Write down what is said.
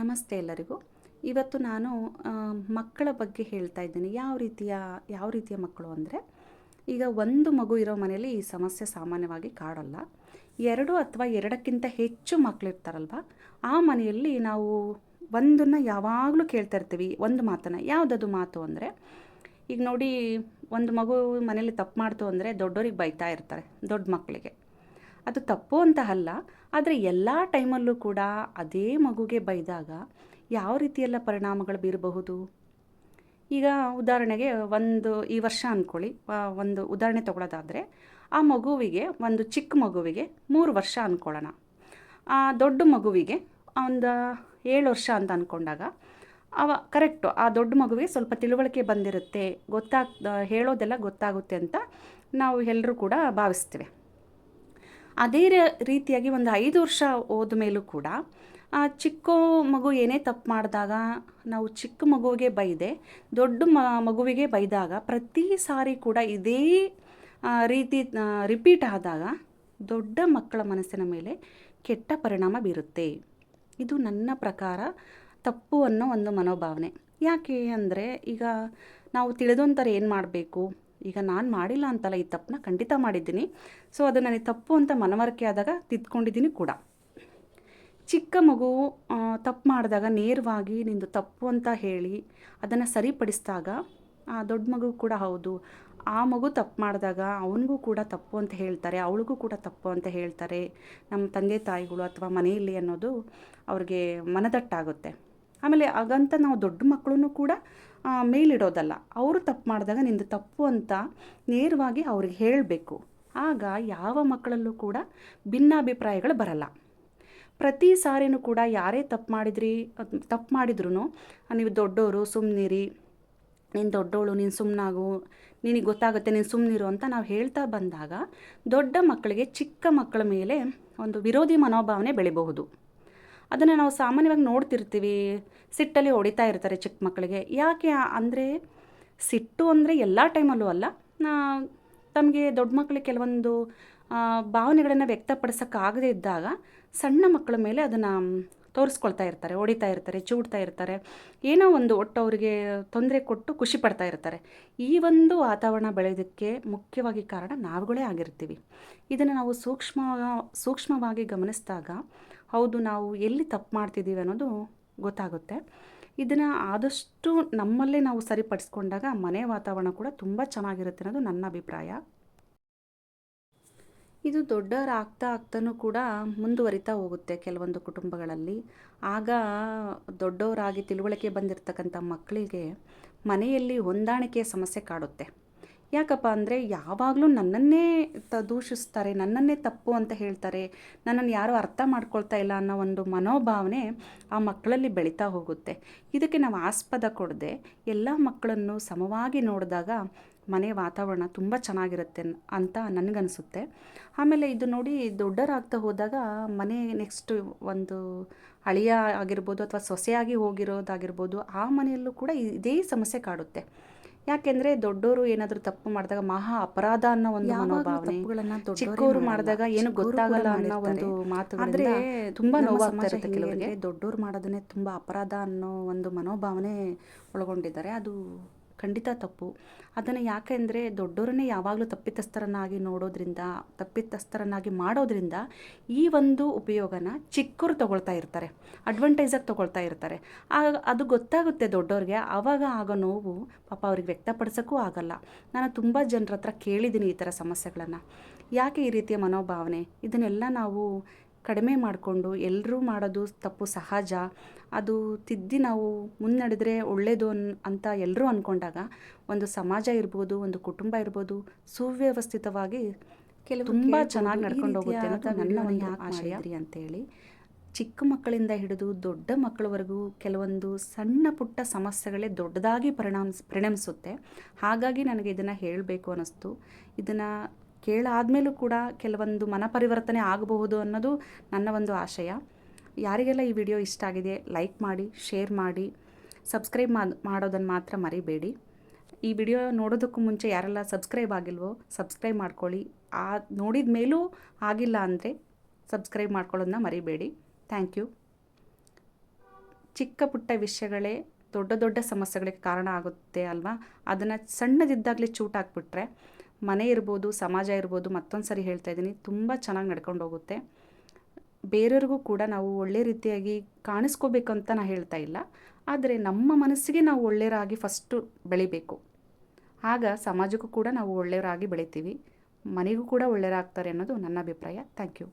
ನಮಸ್ತೆ ಎಲ್ಲರಿಗೂ. ಇವತ್ತು ನಾನು ಮಕ್ಕಳ ಬಗ್ಗೆ ಹೇಳ್ತಾ ಇದ್ದೀನಿ. ಯಾವ ರೀತಿಯ ಯಾವ ರೀತಿಯ ಮಕ್ಕಳು ಅಂದರೆ, ಈಗ ಒಂದು ಮಗು ಇರೋ ಮನೆಯಲ್ಲಿ ಈ ಸಮಸ್ಯೆ ಸಾಮಾನ್ಯವಾಗಿ ಕಾಡಲ್ಲ. ಎರಡು ಅಥವಾ ಎರಡಕ್ಕಿಂತ ಹೆಚ್ಚು ಮಕ್ಕಳಿರ್ತಾರಲ್ವ ಆ ಮನೆಯಲ್ಲಿ ನಾವು ಒಂದನ್ನು ಯಾವಾಗಲೂ ಕೇಳ್ತಾ ಇರ್ತೀವಿ. ಒಂದು ಮಾತನ್ನು. ಯಾವುದದು ಮಾತು ಅಂದರೆ, ಈಗ ನೋಡಿ, ಒಂದು ಮಗು ಮನೇಲಿ ತಪ್ಪು ಮಾಡ್ತು ಅಂದರೆ ದೊಡ್ಡವ್ರಿಗೆ ಬೈತಾ ಇರ್ತಾರೆ, ದೊಡ್ಡ ಮಕ್ಕಳಿಗೆ. ಅದು ತಪ್ಪು ಅಂತ ಅಲ್ಲ, ಆದರೆ ಎಲ್ಲ ಟೈಮಲ್ಲೂ ಕೂಡ ಅದೇ ಮಗುಗೆ ಬೈದಾಗ ಯಾವ ರೀತಿಯೆಲ್ಲ ಪರಿಣಾಮಗಳು ಬೀರಬಹುದು? ಈಗ ಉದಾಹರಣೆಗೆ ಒಂದು ಈ ವರ್ಷ ಅಂದ್ಕೊಳ್ಳಿ ಒಂದು ಉದಾಹರಣೆ ತಗೊಳ್ಳೋದಾದರೆ ಆ ಮಗುವಿಗೆ ಒಂದು ಚಿಕ್ಕ ಮಗುವಿಗೆ ಮೂರು ವರ್ಷ ಅಂದ್ಕೊಳ್ಳೋಣ ಆ ದೊಡ್ಡ ಮಗುವಿಗೆ ಒಂದು ಏಳು ವರ್ಷ ಅಂತ ಅಂದ್ಕೊಂಡಾಗ ಅವ ಕರೆಕ್ಟು ಆ ದೊಡ್ಡ ಮಗುವಿಗೆ ಸ್ವಲ್ಪ ತಿಳುವಳಿಕೆ ಬಂದಿರುತ್ತೆ, ಗೊತ್ತಾಗ್ ಹೇಳೋದೆಲ್ಲ ಗೊತ್ತಾಗುತ್ತೆ ಅಂತ ನಾವು ಎಲ್ಲರೂ ಕೂಡ ಭಾವಿಸ್ತೀವಿ. ಅದೇ ರೀತಿಯಾಗಿ ಒಂದು ಐದು ವರ್ಷ ಹೋದ ಮೇಲೂ ಕೂಡ ಚಿಕ್ಕ ಮಗು ಏನೇ ತಪ್ಪು ಮಾಡಿದಾಗ ನಾವು ಚಿಕ್ಕ ಮಗುವಿಗೆ ಬೈದೆ, ದೊಡ್ಡ ಮ, ಮಗುವಿಗೆ ಬೈದಾಗ ಪ್ರತಿ ಸಾರಿ ಕೂಡ ಇದೇ ರೀತಿ ರಿಪೀಟ್ ಆದಾಗ ದೊಡ್ಡ ಮಕ್ಕಳ ಮನಸ್ಸಿನ ಮೇಲೆ ಕೆಟ್ಟ ಪರಿಣಾಮ ಬೀರುತ್ತೆ. ಇದು ನನ್ನ ಪ್ರಕಾರ ತಪ್ಪು ಅನ್ನೋ ಒಂದು ಮನೋಭಾವನೆ. ಯಾಕೆ ಅಂದರೆ ಈಗ ನಾವು ತಿಳಿದೊಂಥರ ಏನು ಮಾಡಬೇಕು? ಈಗ ನಾನು ಮಾಡಿಲ್ಲ ಅಂತಲ್ಲ ಈ ತಪ್ಪನ್ನ ಖಂಡಿತ ಮಾಡಿದ್ದೀನಿ. ಸೊ ಅದು ನನಗೆ ತಪ್ಪು ಅಂತ ಮನವರಿಕೆ ಆದಾಗ ತಿದ್ಕೊಂಡಿದ್ದೀನಿ ಕೂಡ. ಚಿಕ್ಕ ಮಗು ತಪ್ಪು ಮಾಡಿದಾಗ ನೇರವಾಗಿ ನಿಂದು ತಪ್ಪು ಅಂತ ಹೇಳಿ ಅದನ್ನು ಸರಿಪಡಿಸಿದಾಗ, ಆ, ದೊಡ್ಡ ಮಗು ಕೂಡ ಹೌದು. ಆ ಮಗು ತಪ್ಪು ಮಾಡಿದಾಗ ಅವನಿಗೂ ಕೂಡ ತಪ್ಪು ಅಂತ ಹೇಳ್ತಾರೆ, ಅವಳಿಗೂ ಕೂಡ ತಪ್ಪು ಅಂತ ಹೇಳ್ತಾರೆ. ನಮ್ಮ ತಂದೆ ತಾಯಿಗಳು ಅಥವಾ ಮನೆಯಲ್ಲಿ ಅನ್ನೋದು ಅವ್ರಿಗೆ ಮನದಟ್ಟಾಗುತ್ತೆ. ಆಮೇಲೆ ಹಾಗಂತ ನಾವು ದೊಡ್ಡ ಮಕ್ಕಳೂ ಕೂಡ ಮೇಲಿಡೋದಲ್ಲ. ಅವರು ತಪ್ಪು ಮಾಡಿದಾಗ ನಿಂದು ತಪ್ಪು ಅಂತ ನೇರವಾಗಿ ಅವ್ರಿಗೆ ಹೇಳಬೇಕು. ಆಗ ಯಾವ ಮಕ್ಕಳಲ್ಲೂ ಕೂಡ ಭಿನ್ನಾಭಿಪ್ರಾಯಗಳು ಬರಲ್ಲ. ಪ್ರತಿ ಸಾರಿನೂ ಕೂಡ ಯಾರೇ ತಪ್ಪು ಮಾಡಿದ್ರಿ, ತಪ್ಪು ಮಾಡಿದ್ರು ನೀವು ದೊಡ್ಡವರು ಸುಮ್ಮನಿರಿ ನೀನು ದೊಡ್ಡವಳು ನೀನು ಸುಮ್ಮನಾಗು ನಿನಗೆ ಗೊತ್ತಾಗುತ್ತೆ, ನೀನು ಸುಮ್ಮನಿರು ಅಂತ ನಾವು ಹೇಳ್ತಾ ಬಂದಾಗ ದೊಡ್ಡ ಮಕ್ಕಳಿಗೆ ಚಿಕ್ಕ ಮಕ್ಕಳ ಮೇಲೆ ಒಂದು ವಿರೋಧಿ ಮನೋಭಾವನೆ ಬೆಳಿಬಹುದು. ಅದನ್ನು ನಾವು ಸಾಮಾನ್ಯವಾಗಿ ನೋಡ್ತಿರ್ತೀವಿ. ಸಿಟ್ಟಲ್ಲಿ ಹೊಡಿತಾ ಇರ್ತಾರೆ ಚಿಕ್ಕ ಮಕ್ಕಳಿಗೆ. ಯಾಕೆ ಅಂದರೆ ಸಿಟ್ಟು ಅಂದರೆ ಎಲ್ಲ ಟೈಮಲ್ಲೂ ಅಲ್ಲ. ತಮಗೆ ದೊಡ್ಡ ಮಕ್ಕಳಿಗೆ ಕೆಲವೊಂದು ಭಾವನೆಗಳನ್ನು ವ್ಯಕ್ತಪಡಿಸೋಕ್ಕಾಗದೇ ಇದ್ದಾಗ ಸಣ್ಣ ಮಕ್ಕಳ ಮೇಲೆ ಅದನ್ನು ತೋರಿಸ್ಕೊಳ್ತಾ ಇರ್ತಾರೆ, ಹೊಡಿತಾ ಇರ್ತಾರೆ, ಚೂಡ್ತಾ ಇರ್ತಾರೆ. ಏನೋ ಒಂದು ಒಟ್ಟು ಅವರಿಗೆ ತೊಂದರೆ ಕೊಟ್ಟು ಖುಷಿ ಪಡ್ತಾ ಇರ್ತಾರೆ. ಈ ಒಂದು ವಾತಾವರಣ ಬೆಳೆಯೋದಕ್ಕೆ ಮುಖ್ಯವಾಗಿ ಕಾರಣ ನಾವುಗಳೇ ಆಗಿರ್ತೀವಿ. ಇದನ್ನು ನಾವು ಸೂಕ್ಷ್ಮ ಸೂಕ್ಷ್ಮವಾಗಿ ಗಮನಿಸಿದಾಗ ಹೌದು, ನಾವು ಎಲ್ಲಿ ತಪ್ಪು ಮಾಡ್ತಿದ್ದೀವಿ ಅನ್ನೋದು ಗೊತ್ತಾಗುತ್ತೆ. ಇದನ್ನು ಆದಷ್ಟು ನಮ್ಮಲ್ಲೇ ನಾವು ಸರಿಪಡಿಸ್ಕೊಂಡಾಗ ಮನೆ ವಾತಾವರಣ ಕೂಡ ತುಂಬ ಚೆನ್ನಾಗಿರುತ್ತೆ ಅನ್ನೋದು ನನ್ನ ಅಭಿಪ್ರಾಯ. ಇದು ದೊಡ್ಡವರಾಗ್ತಾ ಆಗ್ತಾನೂ ಕೂಡ ಮುಂದುವರಿತಾ ಹೋಗುತ್ತೆ ಕೆಲವೊಂದು ಕುಟುಂಬಗಳಲ್ಲಿ. ಆಗ ದೊಡ್ಡವರಾಗಿ ತಿಳುವಳಿಕೆ ಬಂದಿರತಕ್ಕಂಥ ಮಕ್ಕಳಿಗೆ ಮನೆಯಲ್ಲಿ ಹೊಂದಾಣಿಕೆಯ ಸಮಸ್ಯೆ ಕಾಡುತ್ತೆ. ಯಾಕಪ್ಪ ಅಂದರೆ ಯಾವಾಗಲೂ ನನ್ನನ್ನೇ ತ ದೂಷಿಸ್ತಾರೆ, ನನ್ನನ್ನೇ ತಪ್ಪು ಅಂತ ಹೇಳ್ತಾರೆ, ನನ್ನನ್ನು ಯಾರೂ ಅರ್ಥ ಮಾಡ್ಕೊಳ್ತಾ ಇಲ್ಲ ಅನ್ನೋ ಒಂದು ಮನೋಭಾವನೆ ಆ ಮಕ್ಕಳಲ್ಲಿ ಬೆಳೀತಾ ಹೋಗುತ್ತೆ. ಇದಕ್ಕೆ ನಾವು ಆಸ್ಪದ ಕೊಡದೆ ಎಲ್ಲ ಮಕ್ಕಳನ್ನು ಸಮವಾಗಿ ನೋಡಿದಾಗ ಮನೆ ವಾತಾವರಣ ತುಂಬ ಚೆನ್ನಾಗಿರುತ್ತೆ ಅಂತ ನನಗನ್ಸುತ್ತೆ. ಆಮೇಲೆ ಇದು ನೋಡಿ ದೊಡ್ಡರಾಗ್ತಾ ಹೋದಾಗ ಮನೆ ನೆಕ್ಸ್ಟ್ ಒಂದು ಅಳಿಯ ಆಗಿರ್ಬೋದು ಅಥವಾ ಸೊಸೆಯಾಗಿ ಹೋಗಿರೋದಾಗಿರ್ಬೋದು ಆ ಮನೆಯಲ್ಲೂ ಕೂಡ ಇದೇ ಸಮಸ್ಯೆ ಕಾಡುತ್ತೆ. ಯಾಕೆಂದ್ರೆ ದೊಡ್ಡವರು ಏನಾದರೂ ತಪ್ಪು ಮಾಡಿದಾಗ ಮಹಾ ಅಪರಾಧ ಅನ್ನೋ ಒಂದು ಮನೋಭಾವನೆ. ಚಿಕ್ಕವರು ಮಾಡಿದಾಗ ಏನು ಗೊತ್ತಾಗಲ್ಲ ಅನ್ನೋ ಒಂದು ಮಾತು ಆದ್ರೆ ತುಂಬಾ ನೋವಾಗ್ತಾ ಇರುತ್ತೆ ಕೆಲವರಿಗೆ. ದೊಡ್ಡೋರು ದೊಡ್ಡವ್ರು ಮಾಡೋದನ್ನೇ ತುಂಬಾ ಅಪರಾಧ ಅನ್ನೋ ಒಂದು ಮನೋಭಾವನೆ ಒಳಗೊಂಡಿದ್ದಾರೆ. ಅದು ಖಂಡಿತ ತಪ್ಪು. ಅದನ್ನು ಯಾಕೆಂದರೆ ದೊಡ್ಡವರನ್ನೇ ಯಾವಾಗಲೂ ತಪ್ಪಿತಸ್ಥರನ್ನಾಗಿ ನೋಡೋದ್ರಿಂದ, ತಪ್ಪಿತಸ್ಥರನ್ನಾಗಿ ಮಾಡೋದ್ರಿಂದ ಈ ಒಂದು ಉಪಯೋಗನ ಚಿಕ್ಕವರು ತಗೊಳ್ತಾ ಇರ್ತಾರೆ ಅಡ್ವಾಂಟೇಜಾಗಿ ತಗೊಳ್ತಾ ಇರ್ತಾರೆ. ಆಗ ಅದು ಗೊತ್ತಾಗುತ್ತೆ ದೊಡ್ಡವ್ರಿಗೆ ಆವಾಗ ಆಗೋ ನೋವು ಪಾಪ ಅವ್ರಿಗೆ ವ್ಯಕ್ತಪಡಿಸೋಕ್ಕೂ ಆಗಲ್ಲ. ನಾನು ತುಂಬ ಜನರ ಹತ್ರ ಕೇಳಿದ್ದೀನಿ ಈ ಥರ ಸಮಸ್ಯೆಗಳನ್ನು. ಯಾಕೆ ಈ ರೀತಿಯ ಮನೋಭಾವನೆ? ಇದನ್ನೆಲ್ಲ ನಾವು ಕಡಿಮೆ ಮಾಡಿಕೊಂಡು ಎಲ್ಲರೂ ಮಾಡೋದು ತಪ್ಪು ಸಹಜ. ಅದು ತಿದ್ದಿ ನಾವು ಮುನ್ನಡೆದ್ರೆ ಒಳ್ಳೆಯದು ಅನ್ ಅಂತ ಎಲ್ಲರೂ ಅಂದ್ಕೊಂಡಾಗ ಒಂದು ಸಮಾಜ ಇರ್ಬೋದು ಒಂದು ಕುಟುಂಬ ಇರ್ಬೋದು ಸುವ್ಯವಸ್ಥಿತವಾಗಿ ಕೆಲವು ತುಂಬ ಚೆನ್ನಾಗಿ ನಡ್ಕೊಂಡು ಹೋಗುತ್ತೆ ಅಂತ ನನ್ನ ಒಂದು ಆಶಯ. ಅಂತೇಳಿ. ಚಿಕ್ಕ ಮಕ್ಕಳಿಂದ ಹಿಡಿದು ದೊಡ್ಡ ಮಕ್ಕಳವರೆಗೂ ಕೆಲವೊಂದು ಸಣ್ಣ ಪುಟ್ಟ ಸಮಸ್ಯೆಗಳೇ ದೊಡ್ಡದಾಗಿ ಪರಿಣಾಮಿಸ್ ಪರಿಣಮಿಸುತ್ತೆ. ಹಾಗಾಗಿ ನನಗೆ ಇದನ್ನು ಹೇಳಬೇಕು ಅನ್ನಿಸ್ತು. ಇದನ್ನು ಕೇಳಾದ್ಮೇಲೂ ಕೂಡ ಕೆಲವೊಂದು ಮನ ಪರಿವರ್ತನೆ ಆಗಬಹುದು ಅನ್ನೋದು ನನ್ನ ಒಂದು ಆಶಯ. ಯಾರಿಗೆಲ್ಲ ಈ ವಿಡಿಯೋ ಇಷ್ಟ ಆಗಿದೆ, ಲೈಕ್ ಮಾಡಿ, ಶೇರ್ ಮಾಡಿ, ಸಬ್ಸ್ಕ್ರೈಬ್ ಮಾಡೋದನ್ನು ಮಾತ್ರ ಮರಿಬೇಡಿ. ಈ ವಿಡಿಯೋ ನೋಡೋದಕ್ಕೂ ಮುಂಚೆ ಯಾರೆಲ್ಲ ಸಬ್ಸ್ಕ್ರೈಬ್ ಆಗಿಲ್ವೋ, ಸಬ್ಸ್ಕ್ರೈಬ್ ಮಾಡ್ಕೊಳ್ಳಿ. ಆ ನೋಡಿದ ಮೇಲೂ ಆಗಿಲ್ಲ ಅಂದರೆ ಸಬ್ಸ್ಕ್ರೈಬ್ ಮಾಡ್ಕೊಳ್ಳೋದನ್ನ ಮರಿಬೇಡಿ. Thank you. ಚಿಕ್ಕ ಪುಟ್ಟ ವಿಷಯಗಳೇ ದೊಡ್ಡ ದೊಡ್ಡ ಸಮಸ್ಯೆಗಳಿಗೆ ಕಾರಣ ಆಗುತ್ತೆ ಅಲ್ವಾ? ಅದನ್ನು ಸಣ್ಣದಿದ್ದಾಗಲೇ ಚೂಟಾಕ್ಬಿಟ್ರೆ ಮನೆ ಇರ್ಬೋದು, ಸಮಾಜ ಇರ್ಬೋದು ಮತ್ತೊಂದು ಸರಿ ಹೇಳ್ತಾ ಇದ್ದೀನಿ, ತುಂಬ ಚೆನ್ನಾಗಿ ನಡ್ಕೊಂಡು ಹೋಗುತ್ತೆ. ಬೇರೆಯವ್ರಿಗೂ ಕೂಡ ನಾವು ಒಳ್ಳೆ ರೀತಿಯಾಗಿ ಕಾಣಿಸ್ಕೋಬೇಕು ಅಂತ ನಾನು ಹೇಳ್ತಾ ಇಲ್ಲ. ಆದರೆ ನಮ್ಮ ಮನಸ್ಸಿಗೆ ನಾವು ಒಳ್ಳೆಯರಾಗಿ ಫಸ್ಟು ಬೆಳಿಬೇಕು. ಆಗ ಸಮಾಜಕ್ಕೂ ಕೂಡ ನಾವು ಒಳ್ಳೆಯವರಾಗಿ ಬೆಳಿತೀವಿ. ಮನೆಗೂ ಕೂಡ ಒಳ್ಳೆಯರಾಗ್ತಾರೆ ಅನ್ನೋದು ನನ್ನ ಅಭಿಪ್ರಾಯ. Thank you